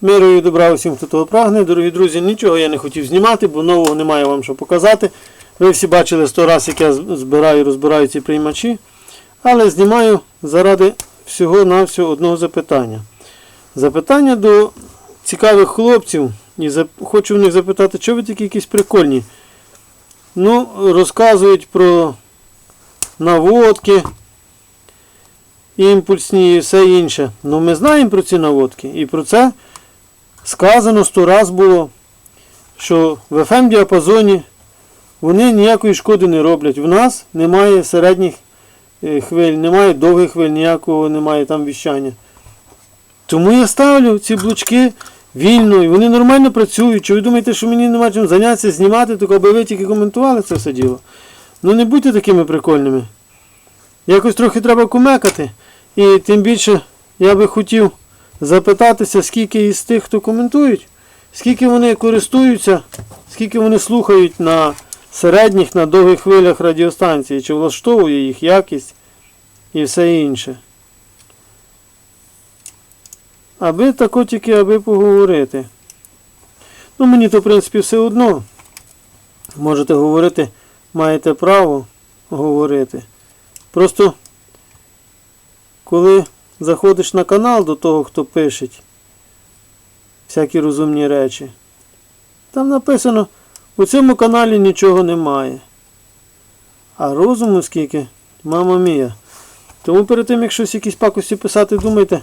Миру і добра усім, хто того прагне. Дорогі друзі, нічого я не хотів знімати, бо нового немає вам що показати. Ви всі бачили сто раз, як я збираю і розбираю ці приймачі. Але знімаю заради всього-навсього одного запитання. Запитання до цікавих хлопців. І хочу в них запитати, що ви такі якісь прикольні. Ну, розказують про наводки, імпульсні і все інше. Ну ми знаємо про ці наводки. І про це сказано сто раз було, що в FM діапазоні вони ніякої шкоди не роблять. В нас немає середніх е, хвиль, немає довгих хвиль, ніякого немає там віщання. Тому я ставлю ці блочки вільно, і вони нормально працюють. Чи ви думаєте, що мені нема чим зайнятися, знімати, тільки аби ви тільки коментували це все діло? Ну не будьте такими прикольними. Якось трохи треба кумекати. І тим більше я би хотів запитатися, скільки із тих, хто коментують, скільки вони користуються, скільки вони слухають на середніх, на довгих хвилях радіостанції, чи влаштовує їх якість і все інше. Аби тако тільки, аби поговорити. Ну, мені то, в принципі, все одно. Можете говорити, маєте право говорити. Просто коли заходиш на канал до того, хто пише всякі розумні речі, там написано, у цьому каналі нічого немає. А розуму скільки, мама мія. Тому перед тим, як щось якісь пакості писати, думайте,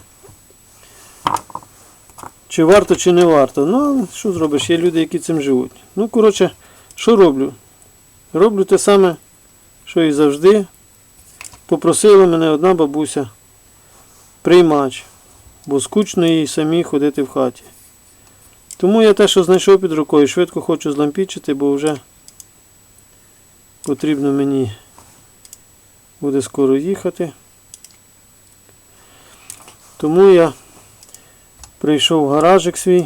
чи варто, чи не варто. Ну, що зробиш, є люди, які цим живуть. Ну, коротше, що роблю? Роблю те саме, що і завжди. Попросила мене одна бабуся приймач, бо скучно їй самі ходити в хаті. Тому я те, що знайшов під рукою, швидко хочу злампічити, бо вже потрібно мені буде скоро їхати. Тому я прийшов в гаражик свій,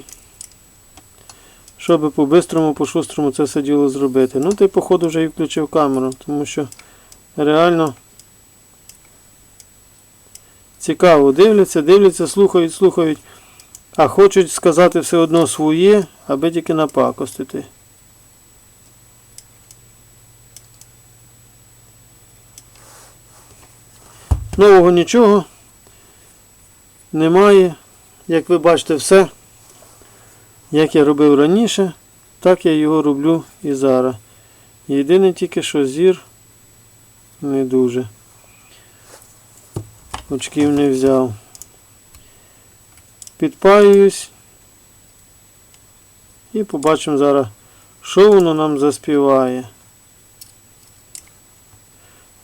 щоб по-бистрому, по-шустрому це все діло зробити. Ну, ти, походу, вже і включив камеру, тому що реально цікаво дивляться, дивляться, слухають, слухають, а хочуть сказати все одно своє, аби тільки напакостити. Нового нічого немає. Як ви бачите, все, як я робив раніше, так я його роблю і зараз. Єдине тільки, що зір не дуже. Очків не взяв. Підпаююсь. І побачимо зараз, що воно нам заспіває.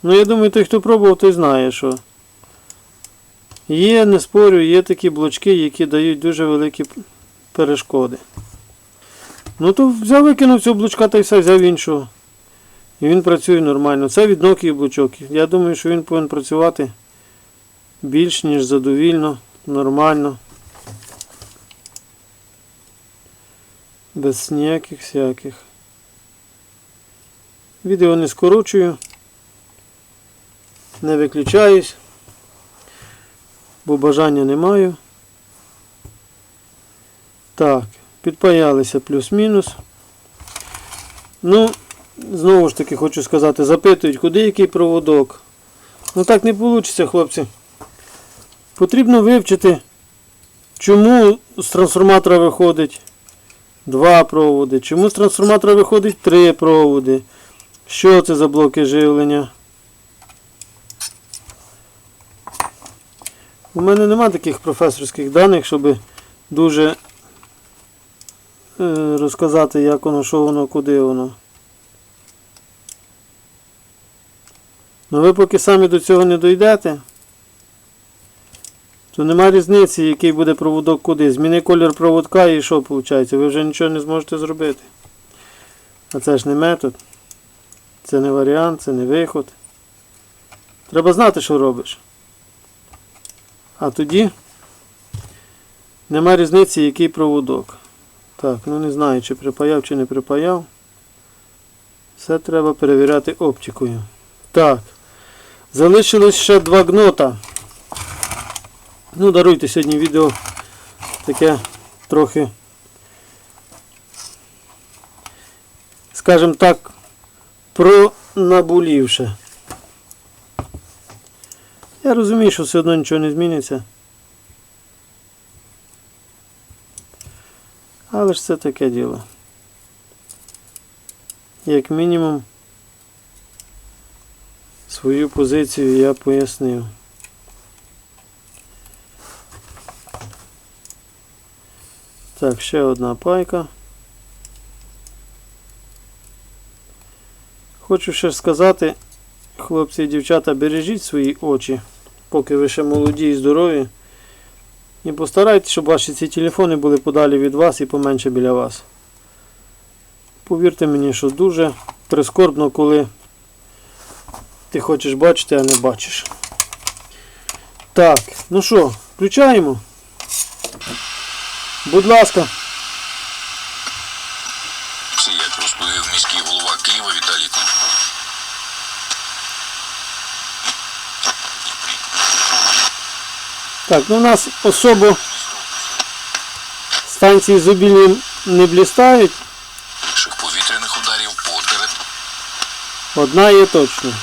Ну, я думаю, той, хто пробував, той знає, що є, не спорю, є такі блочки, які дають дуже великі перешкоди. Ну то взяв викинув цього блочка та й все, взяв іншого. І він працює нормально. Це від Nokia блочок. Я думаю, що він повинен працювати більш ніж задовільно, нормально. Без ніяких всяких. Відео не скорочую. Не виключаюсь, бо бажання не маю. Так, підпаялися плюс-мінус. Ну, знову ж таки хочу сказати, запитують, куди який проводок. Ну так не вийде, хлопці. Потрібно вивчити, чому з трансформатора виходить два проводи, чому з трансформатора виходить три проводи. Що це за блоки живлення? У мене нема таких професорських даних, щоб дуже е, розказати, як воно, що воно, куди воно. Ну ви поки самі до цього не дійдете, то нема різниці, який буде проводок куди. Зміни колір проводка і що виходить? Ви вже нічого не зможете зробити. А це ж не метод. Це не варіант, це не виход. Треба знати, що робиш. А тоді нема різниці, який проводок. Так, ну не знаю, чи припаяв, чи не припаяв. Все треба перевіряти оптикою. Так. Залишилось ще два гнота. Ну, даруйте сьогодні відео таке трохи, скажімо так, пронабулівше. Я розумію, що все одно нічого не зміниться. Але ж це таке діло. Як мінімум, свою позицію я пояснив. Так, ще одна пайка. Хочу ще сказати, хлопці і дівчата, бережіть свої очі, поки ви ще молоді і здорові. І постарайтесь, щоб ваші ці телефони були подалі від вас і поменше біля вас. Повірте мені, що дуже прискорбно, коли ти хочеш бачити, а не бачиш. Так, ну що, включаємо? Будь ласка. Як розповів міський голова Києва Віталій Кличко. Так, ну у нас особо станції зубільні не блістають. Більших повітряних ударів по території. Одна є точно.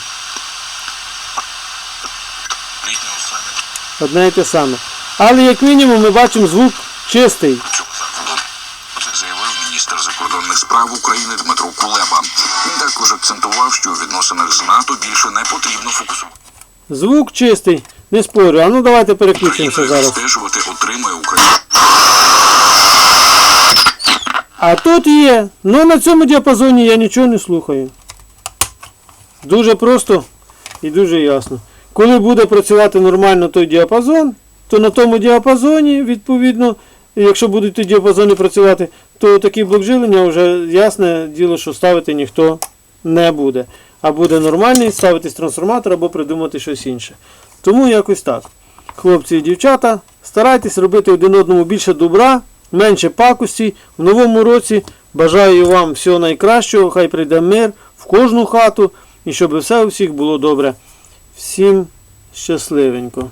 Одне і те саме. Але як мінімум ми бачимо звук чистий. заявив міністр закордонних справ України Дмитро Кулеба. Він також акцентував, що у відносинах з НАТО більше не потрібно фокусувати. Звук чистий. Не спорю. А ну давайте переключимося зараз. Стежувати отримує Україна. А тут є. Ну на цьому діапазоні я нічого не слухаю. Дуже просто і дуже ясно. Коли буде працювати нормально той діапазон, то на тому діапазоні, відповідно, якщо будуть ті діапазони працювати, то такі блок жилення вже ясне діло, що ставити ніхто не буде. А буде нормальний ставитись трансформатор або придумати щось інше. Тому якось так. Хлопці і дівчата, старайтесь робити один одному більше добра, менше пакості. В новому році бажаю вам всього найкращого, хай прийде мир в кожну хату і щоб все у всіх було добре. Всім щасливенько.